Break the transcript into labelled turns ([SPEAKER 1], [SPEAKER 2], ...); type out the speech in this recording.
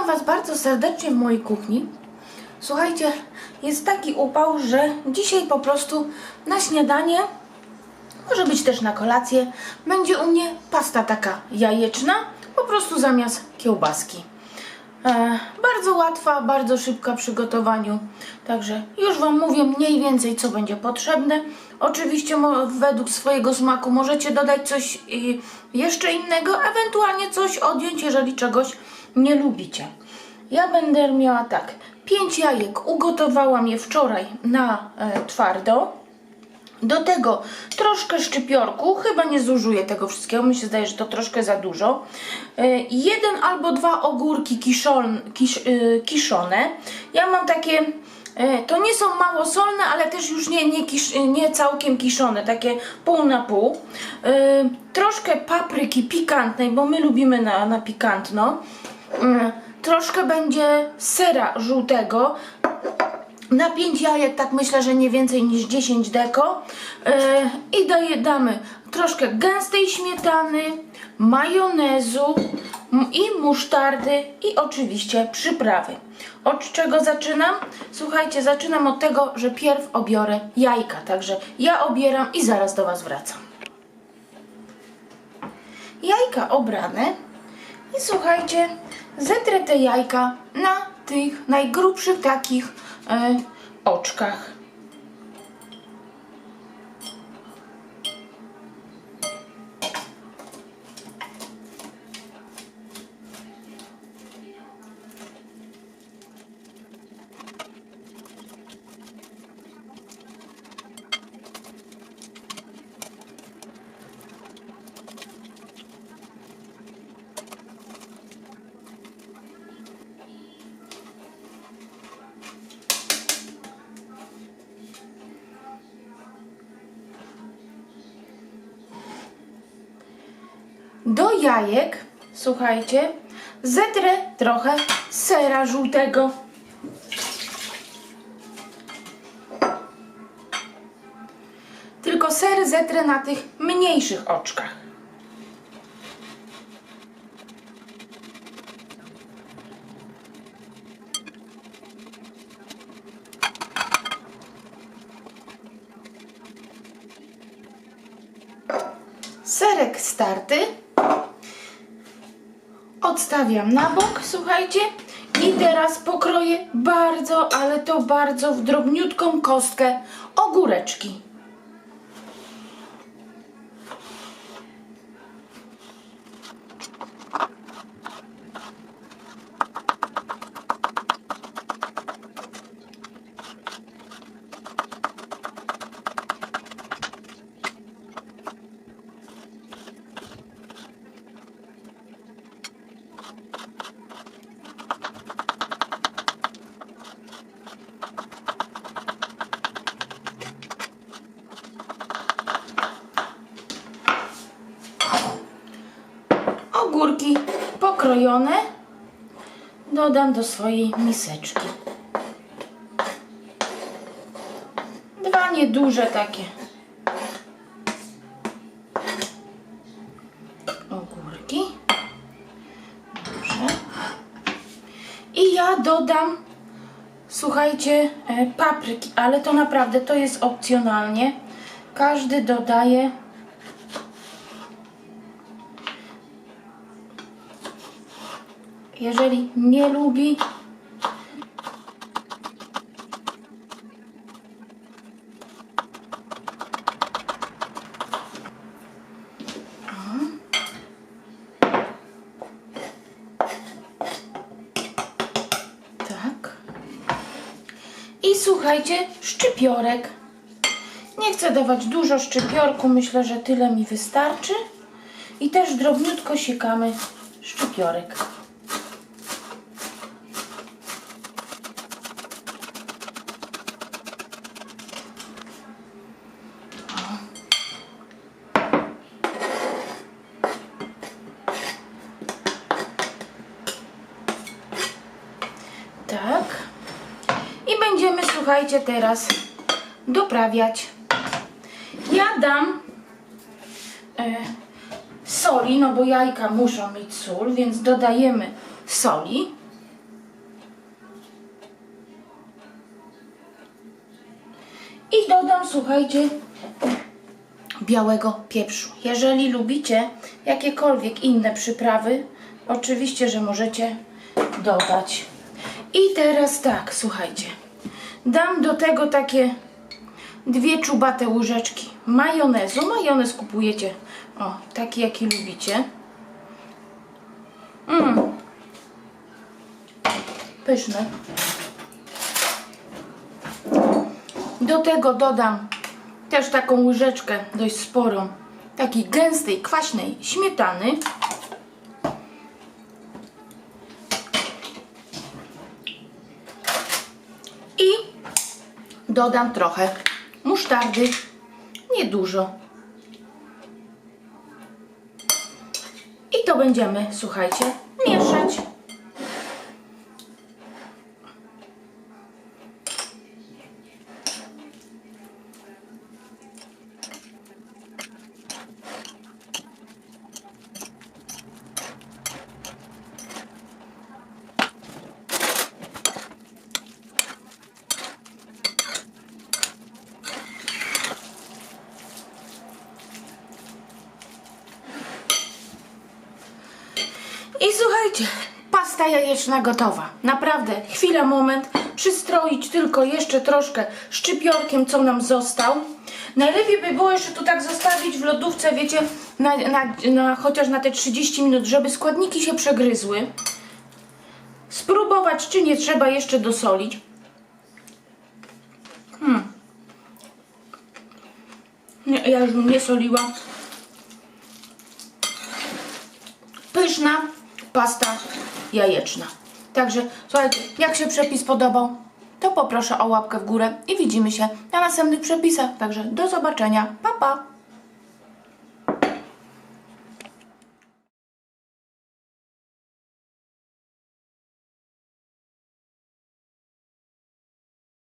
[SPEAKER 1] Witam Was bardzo serdecznie w mojej kuchni. Słuchajcie, jest taki upał, że dzisiaj po prostu na śniadanie, może być też na kolację, będzie u mnie pasta taka jajeczna, po prostu zamiast kiełbaski. E, bardzo łatwa, bardzo szybka w przygotowaniu. Także już Wam mówię mniej więcej, co będzie potrzebne. Oczywiście według swojego smaku możecie dodać coś y, jeszcze innego, ewentualnie coś odjąć, jeżeli czegoś lubicie. Ja będę miała tak, 5 jajek, ugotowałam je wczoraj na e, twardo. Do tego troszkę szczypiorku, chyba nie zużyję tego wszystkiego, mi się zdaje, że to troszkę za dużo. E, Jeden albo dwa ogórki kiszon, kisz, y, kiszone. Ja mam takie, e, to nie są małosolne, ale też już nie, nie, kisz, nie całkiem kiszone, takie pół na pół. E, Troszkę papryki pikantnej, bo my lubimy na, na pikantno. E, Troszkę będzie sera żółtego, na 5 jajek tak myślę, że nie więcej niż 10 deko. Yy, I daje, damy troszkę gęstej śmietany, majonezu i musztardy i oczywiście przyprawy. Od czego zaczynam? Słuchajcie, zaczynam od tego, że pierw obiorę jajka. Także ja obieram i zaraz do Was wracam. Jajka obrane i słuchajcie, zetrę te jajka na tych najgrubszych takich e, oczkach. Do jajek, słuchajcie, zetrę trochę sera żółtego. Tylko ser zetrę na tych mniejszych oczkach. Serek starty. Odstawiam na bok, słuchajcie. I teraz pokroję bardzo, ale to bardzo w drobniutką kostkę ogóreczki. Ogórki pokrojone dodam do swojej miseczki. Dwa nieduże takie ogórki. Dobrze. I ja dodam, słuchajcie, e, papryki, ale to naprawdę to jest opcjonalnie. Każdy dodaje Jeżeli nie lubi, tak. I słuchajcie, szczypiorek. Nie chcę dawać dużo szczypiorku, myślę, że tyle mi wystarczy. I też drobniutko siekamy szczypiorek. będziemy, słuchajcie, teraz doprawiać. Ja dam e, soli, no bo jajka muszą mieć sól, więc dodajemy soli. I dodam, słuchajcie, białego pieprzu. Jeżeli lubicie jakiekolwiek inne przyprawy, oczywiście, że możecie dodać. I teraz tak, słuchajcie. Dam do tego takie dwie czubate łyżeczki majonezu. Majonez kupujecie, o, taki jaki lubicie. Mm. Pyszne. Do tego dodam też taką łyżeczkę dość sporą takiej gęstej, kwaśnej śmietany. I dodam trochę musztardy, niedużo. I to będziemy, słuchajcie, mieszać. I słuchajcie, pasta jajeczna gotowa. Naprawdę, chwila, moment. Przystroić tylko jeszcze troszkę szczypiorkiem, co nam został. Najlepiej by było jeszcze tu tak zostawić w lodówce, wiecie, na, na, na, chociaż na te 30 minut, żeby składniki się przegryzły. Spróbować, czy nie trzeba jeszcze dosolić. Hmm. Nie, ja już nie soliła. pyszna pasta jajeczna. Także słuchajcie, jak się przepis podobał, to poproszę o łapkę w górę i widzimy się na następnych przepisach. Także do zobaczenia. Pa, pa!